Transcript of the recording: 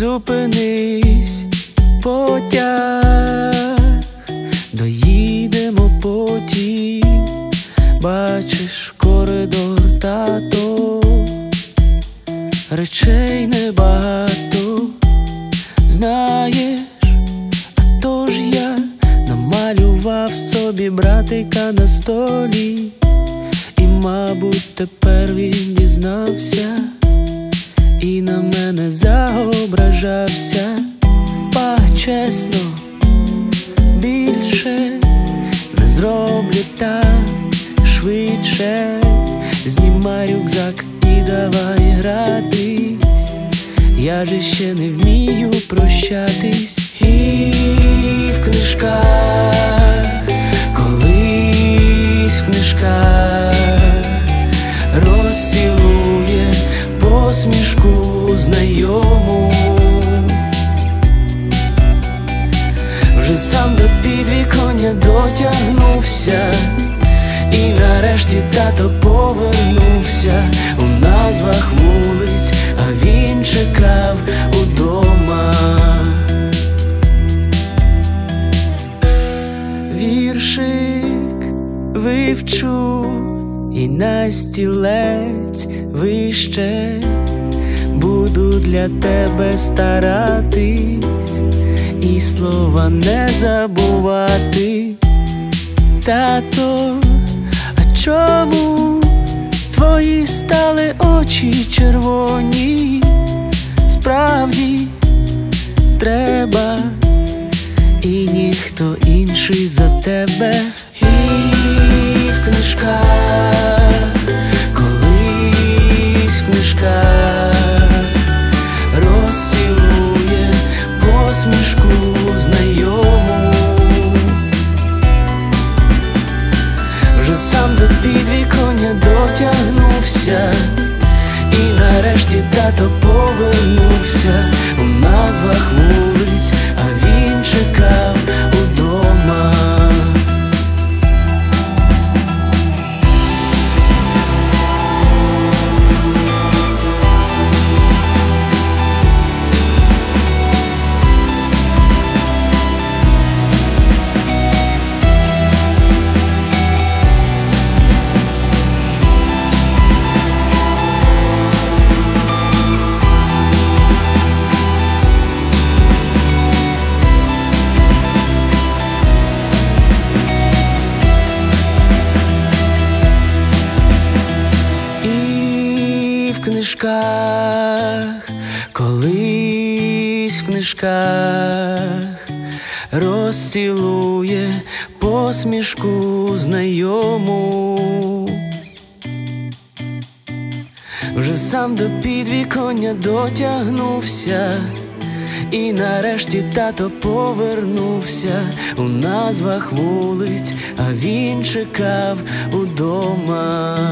зупинись, потяг, доїдемо потім, бачиш коридор тато, речей небагато, знаєш, а то ж я намалював собі братика на столі, і, мабуть, тепер він дізнався і на мене заображався, па чесно, більше не зроблю так швидше, знімай рюкзак і давай гратись, я же ще не вмію прощатись знайому, вже сам до підвіконня дотягнувся, і нарешті тато повернувся. У назвах вулиць, а він чекав удома. Віршик вивчу і на стілець вище для тебе старатись і слова не забувати. Тато, а чому твої стали очі червоні? Справді треба, і ніхто інший за тебе. І в книжках, колись в книжках вже сам до підвіконня дотягнувся, і нарешті тато повернувся у назвах вулиць, в книжках, колись в книжках розцілує посмішку знайому. Вже сам до підвіконня дотягнувся, і нарешті тато повернувся у назвах вулиць, а він чекав удома.